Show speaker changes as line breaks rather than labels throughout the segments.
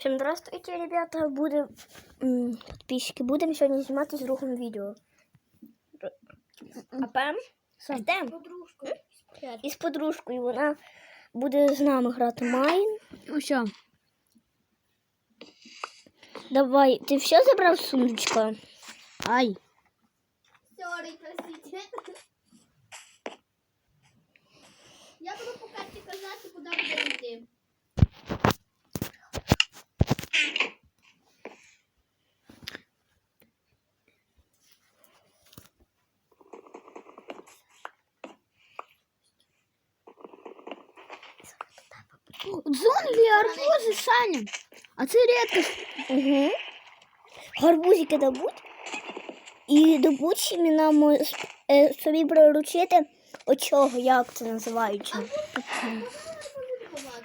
Всем здравствуйте, ребята. Буде м, подписчики. Будемо сьогодні знімати з другим відео. А Пем йдемо
Подружку.
із подружкою. Вона буде з нами грати Майн.
Ну що?
Давай, ти все забрав з сундучка?
Ай.
Сорі, простите. Я буду по карті казати, куди будемо йти.
Джунглі, арбузи, Саня. А це рідкість.
Угу. Гарбузики добуть. І добуть іменно ми е, собі приручити очого, як це називається.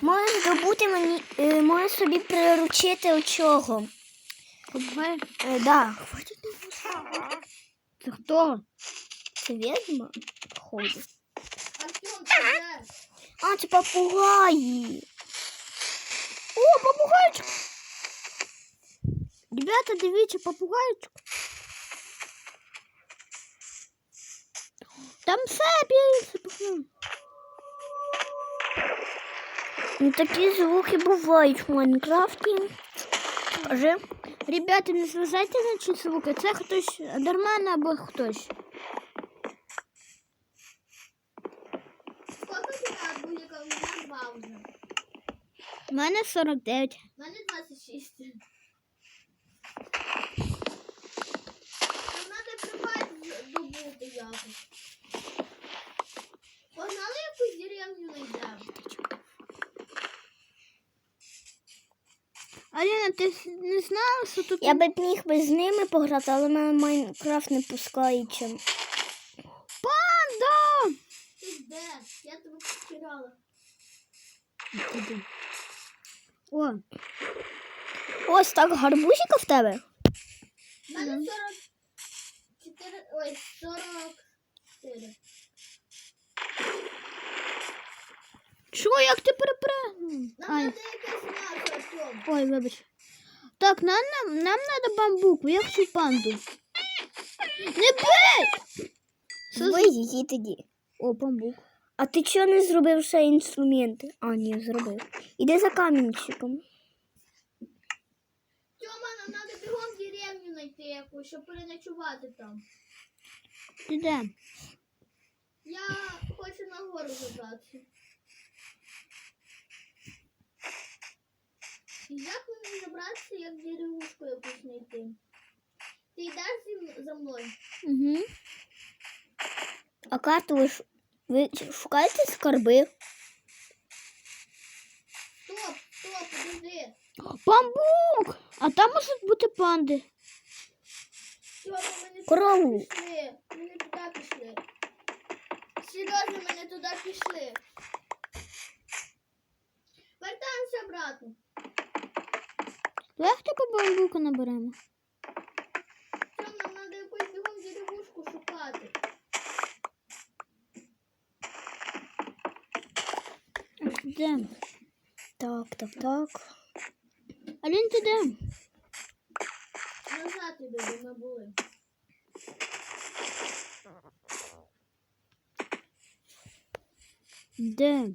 Можеш добути мені, е, можеш собі приручити очого.
Попугай.
Е, да.
Це хто?
Це ведьма, походу. А, це попугаї.
О, попугайчик. Ребята, дивіться, попугайчик. Там все більше.
Ну такі звуки бувають в Майнкрафті. Скажи.
Ребята, не зважайте на ці звуки. Це хтось Адерман або хтось.
У мене
49.
У мене 26. Нам треба прибати добути якось. Погнали якусь деревню знайдемо.
Аліна, ти не знала, що тут...
Я би міг би з ними пограти, але мене Майнкрафт не пускає чим.
Панда!
Ти де? Я тебе потеряла.
О,
Ось так гарбузика в тебе.
У мене 44, ой, 44.
що, як ти перепригнув?
Нам
Ай.
треба якесь м'ясо,
Ой, вибач. Так, нам, нам, нам надо бамбуку, я хочу панду. Не бей! Що
її тоді.
О, бамбук.
А ти чого не зробив ще інструменти? А, ні, зробив. Іди за камінчиком.
Тьома, нам треба бігом деревню знайти якусь, щоб переночувати там.
Ти де?
Я хочу на гору забратися. Як мені забратися, як деревушку якусь знайти? Ти йдеш зі- за мною?
Угу. А карту ви, ш... ви шукаєте скарби?
Стоп, стоп, подожди.
Бамбук! А там можуть бути панди.
Корову.
туди пішли. Ми не туди пішли. Серйозно, ми не туди пішли. Вертаємося обратно.
Давай б бамбука наберемо.
Тьом, нам треба якусь бігом деревушку шукати.
Де?
Так, так, так.
Алін, ти де?
Назад іди, де ми були.
Де?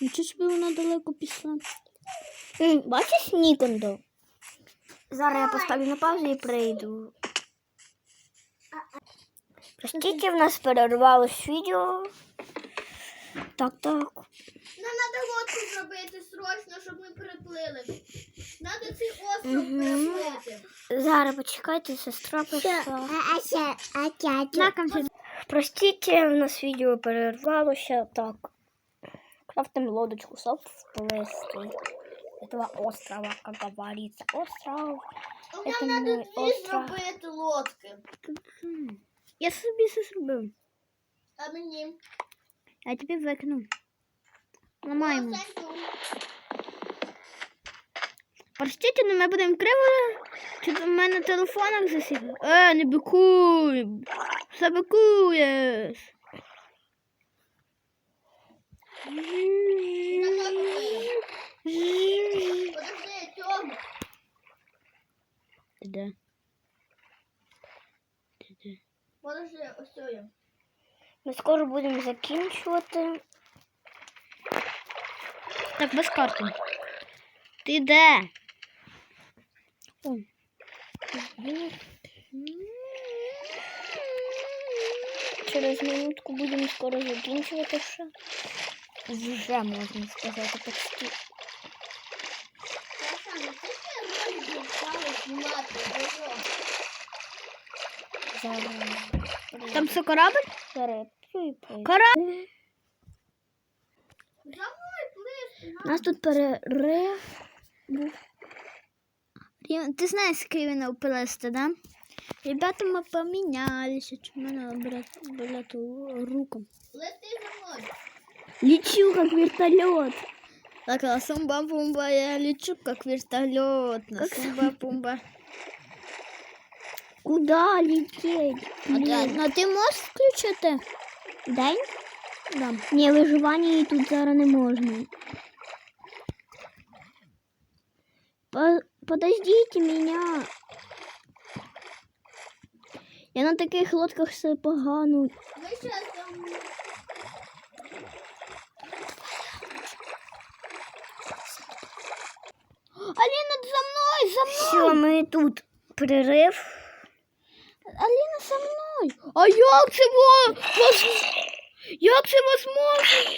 Нічого собі вона далеко пішла.
М, Бачиш Нікондо? Зараз я поставлю на паузу і прийду. Простите, в нас перервалось відео. Так, так.
Нам треба лодку зробити срочно, щоб ми переплили. Треба цей остров
Мгм.
переплити.
Зараз почекайте, сестра прийшла.
На конфі.
Простите, у нас відео перервалося. Так. Крафтим лодочку, щоб вплести. Этого острова, как говорится. Остров.
Ну,
Это
Нам треба
мой
дві
остров.
зробити лодки.
Я собі це зробив.
А мені?
Я тобі викину. Ламаємо. Простите, но ми будемо криво. Чи в мене телефонах засів? Е, не бикуй. Все бикуєш. М. де? Ти де?
Подожди, ось цього я.
Ми скоро будемо закінчувати.
Так, без карти. Ти де? О.
Через минутку будемо скоро закінчувати ще. Вже можна сказати почти. Зараз.
Там все корабль?
Зараз. Припай.
Корабль.
За мною плисти,
У нас тут перерив.
Рі- Ти знаєш, з Києва плести, да? Ребята, мы поменялись. У меня, блядь, блядь, руку.
лети за мною.
Лечу, как вертолет.
Так, а сумба-пумба, я лечу, как вертолет. На
Как
сумба-пумба.
Куда лететь?
А ти, ну, ти можеш включити?
День?
Да.
Ні, виживання тут зараз не можна. По- Подождите меня. Я на таких лодках все погано.
Там...
Аліна, за мною, за мною.
Все, ми тут перерив.
Аліна, за мною. А як це во- воз... Як це возможно?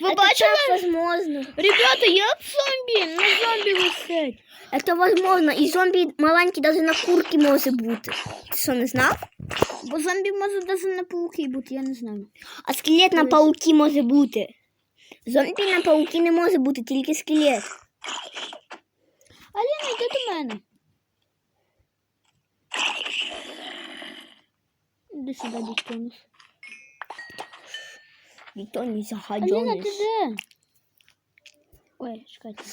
Ви
Это
бачили?
так возможно.
Ребята, як зомбі? На зомбі висить.
Это возможно. І зомбі маленькі навіть на курки може бути. Ти що, не знав?
Бо зомбі може навіть на пауки бути, я не знаю.
А скелет на
Ось.
пауки може бути. Зомбі на пауки не може бути, тільки скелет.
Аліна, йди до мене. Іди сюди, Діктонус.
Ніхто не
Аліна,
загадьониш.
ти де? Ой, чекайте.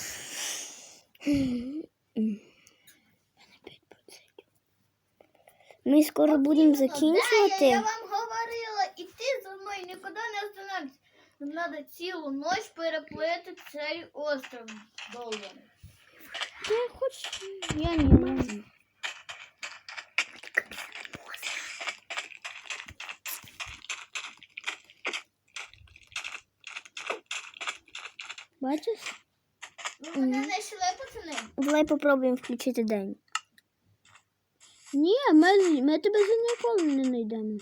Ми скоро будемо
Де я?
закінчувати.
Я вам говорила, іти за мною, нікуди не остановитися. Нам треба цілу ніч переплити цей остров довгий.
Ти хочеш? Я не можу. Бачиш?
Ви мене знайшли, пацани?
Давай попробуємо включити день.
Ні, ми, ми тебе за ніколи не знайдемо.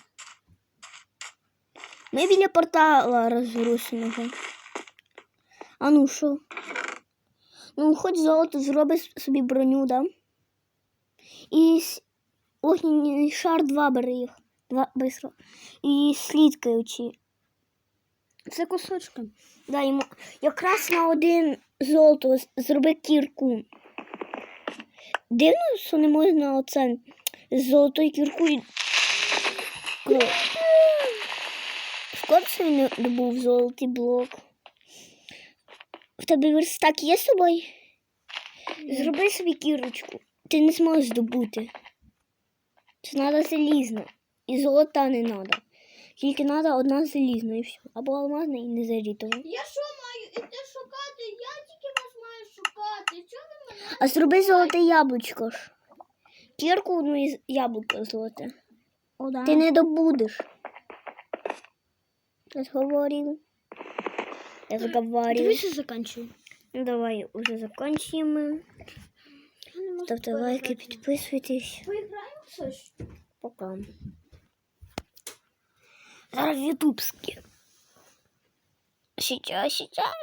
Ми біля портала розрушеного. А ну що? Ну, хоч золото зроби собі броню, да? І огненний шар два бери їх. Два бистро. І слідки очі.
Це кусочки.
Да, йому якраз на один золото зроби кірку. Дивно, що не можна оце з золотою кіркою. Ну, Скоро це він добув золотий блок. В тебе верстак є з собою? Зроби собі кірочку. Ти не зможеш добути. Це треба залізно. І золота не треба. Тільки треба одна залізна і все. Або алмазна і незарітова.
Я що маю іти шукати? Я тільки вас маю шукати. Чого ви мене?
А зроби золоте яблучко ж. Кірку одну із яблука золоте.
О, да.
Ти не добудеш. Я зговорив. Я.
Дивися, заканчую.
Ну, давай уже закінчуємо. Ставте лайки, підписуйтесь.
Поіграємо щось?
Пока. Зараз ютубські. Сейчас, сейчас.